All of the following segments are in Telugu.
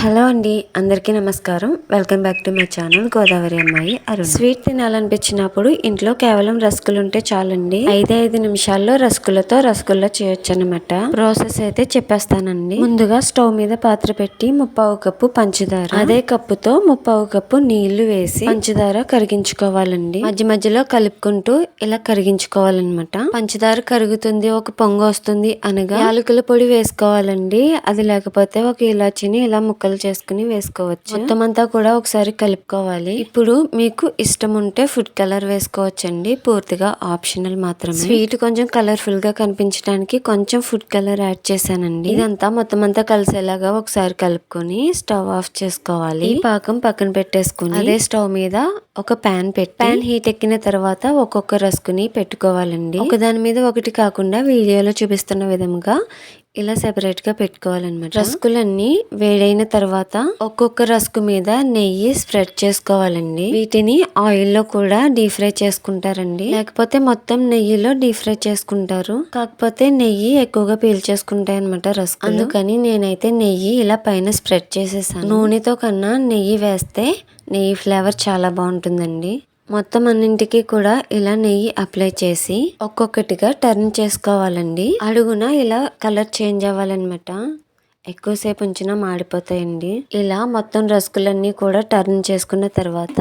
హలో అండి అందరికీ నమస్కారం. Welcome back to my channel Godavari అమ్మాయి అరుణ్. స్వీట్ తినాలనిపించినప్పుడు ఇంట్లో కేవలం రస్కులు ఉంటే చాలండి. ఐదు ఐదు నిమిషాల్లో రస్కులతో రసగుల్లా చేయొచ్చు అనమాట ప్రాసెస్ అయితే చెప్పేస్తానండి. ముందుగా స్టవ్ మీద పాత్ర పెట్టి ముప్పావు కప్పు పంచదార. అదే కప్పుతో ముప్పావు కప్పు నీళ్ళు వేసి పంచదార కరిగించుకోవాలండి. మధ్య మధ్యలో కలుపుకుంటూ ఇలా కరిగించుకోవాలన్నమాట. పంచదార కరుగుతుంది ఒక పొంగు వస్తుంది అనగా యాలకుల పొడి వేసుకోవాలండి. అది లేకపోతే ఒక ఇలాచిని ఇలా ముక్కలు చేసుకుని వేసుకోవచ్చు. మొత్తం అంతా కూడా ఒకసారి కలుపుకోవాలి. ఇప్పుడు మీకు ఇష్టం ఉంటే ఫుడ్ కలర్ వేసుకోవచ్చండి. పూర్తిగా ఆప్షనల్ మాత్రమే. స్వీట్ కొంచెం కలర్ఫుల్గా కనిపించడానికి కొంచెం ఫుడ్ కలర్ యాడ్ చేశానండి. ఇదంతా మొత్తం అంతా కలిసేలాగా ఒకసారి కలుపుకొని స్టవ్ ఆఫ్ చేసుకోవాలి. ఈ పాకం పక్కన పెట్టేసుకుని అదే స్టవ్ మీద ఒక ప్యాన్ పెట్టి ప్యాన్ హీట్ ఎక్కిన తర్వాత ఒక్కొక్క రస్కుని పెట్టుకోవాలండి. ఒకదాని మీద ఒకటి కాకుండా వీడియోలో చూపిస్తున్న విధంగా ఇలా సెపరేట్గా పెట్టుకోవాలన్నమాట. రస్కులన్నీ వేడైన తర్వాత ఒక్కొక్క రస్కు మీద నెయ్యి స్ప్రెడ్ చేసుకోవాలండి. వీటిని ఆయిల్లో కూడా డీప్ ఫ్రై చేసుకుంటారండి. లేకపోతే మొత్తం నెయ్యిలో డీప్ ఫ్రై చేసుకుంటారు. కాకపోతే నెయ్యి ఎక్కువగా పీల్చేసుకుంటాయి అనమాట రస్కు అందుకని నేనైతే నెయ్యి ఇలా పైన స్ప్రెడ్ చేసేసాను. నూనెతో కన్నా నెయ్యి వేస్తే నెయ్యి ఫ్లేవర్ చాలా బాగుంటుందండి. మొత్తం అన్నింటికి కూడా ఇలా నెయ్యి అప్లై చేసి ఒక్కొక్కటిగా టర్న్ చేసుకోవాలండి. అడుగున ఇలా కలర్ చేంజ్ అవ్వాలన్నమాట. ఎక్కువసేపు ఉంచినా మాడిపోతాయండి. ఇలా మొత్తం రస్కులన్నీ కూడా టర్న్ చేసుకున్న తర్వాత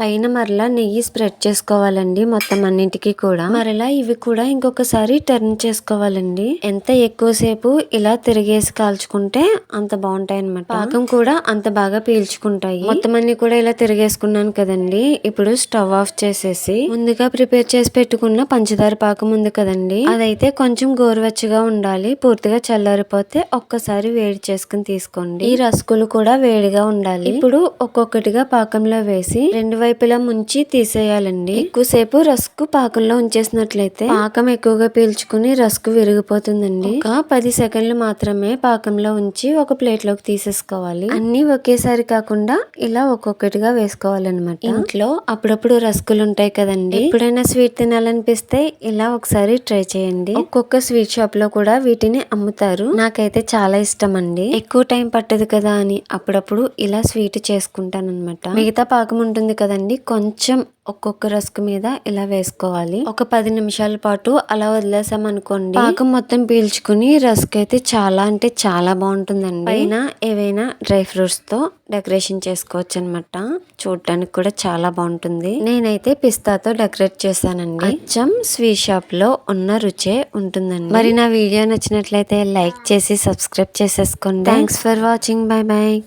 పైన మరలా నెయ్యి స్ప్రెడ్ చేసుకోవాలండి మొత్తం అన్నింటికి కూడా. మరలా ఇవి కూడా ఇంకొకసారి టర్న్ చేసుకోవాలండి. ఎంత ఎక్కువసేపు ఇలా తిరిగేసి కాల్చుకుంటే అంత బాగుంటాయి అనమాట పాకం కూడా అంత బాగా పీల్చుకుంటాయి. మొత్తం అన్ని కూడా ఇలా తిరిగేసుకున్నాను కదండి. ఇప్పుడు స్టవ్ ఆఫ్ చేసేసి ముందుగా ప్రిపేర్ చేసి పెట్టుకున్న పంచదార పాకం ఉంది కదండి. అదైతే కొంచెం గోరువెచ్చగా ఉండాలి. పూర్తిగా చల్లారిపోతే ఒక్కసారి వేడి చేసుకుని తీసుకోండి. ఈ రసగులు కూడా వేడిగా ఉండాలి. ఇప్పుడు ఒక్కొక్కటిగా పాకంలో వేసి రెండు వైపులా ముంచి తీసేయాలండి. ఎక్కువసేపు రస్కు పాకంలో ఉంచేసినట్లయితే పాకం ఎక్కువగా పీల్చుకుని రస్కు విరిగిపోతుందండి. ఒక పది సెకండ్లు మాత్రమే పాకంలో ఉంచి ఒక ప్లేట్లోకి తీసేసుకోవాలి. అన్ని ఒకేసారి కాకుండా ఇలా ఒక్కొక్కటిగా వేసుకోవాలన్నమాట. ఇంట్లో అప్పుడప్పుడు రస్కులు ఉంటాయి కదండి. ఎప్పుడైనా స్వీట్ తినాలనిపిస్తే ఇలా ఒకసారి ట్రై చేయండి. ఒక్కొక్క స్వీట్ షాప్లో కూడా వీటిని అమ్ముతారు. నాకైతే చాలా ఇష్టం చేస్తామండి. ఎక్కువ టైం పట్టదు కదా అని అప్పుడప్పుడు ఇలా స్వీట్ చేసుకుంటానన్నమాట. మిగతా పాకం ఉంటుంది కదండి కొంచెం ఒక్కొక్క రస్క్ మీద ఇలా వేసుకోవాలి. ఒక పది నిమిషాల పాటు అలా వదిలేసాం అనుకోండి పాకం మొత్తం పీల్చుకుని రస్క్ అయితే చాలా అంటే చాలా బాగుంటుందండి. పైన ఏవైనా డ్రై ఫ్రూట్స్తో డెకరేషన్ చేసుకోవచ్చు అనమాట చూడటానికి కూడా చాలా బాగుంటుంది. నేనైతే పిస్తాతో డెకరేట్ చేశానండి. అచ్చం స్వీట్ షాప్లో ఉన్న రుచే ఉంటుందండి. మరి నా వీడియో నచ్చినట్లయితే లైక్ చేసి సబ్స్క్రైబ్ చేసేసుకోండి. Thanks for watching bye bye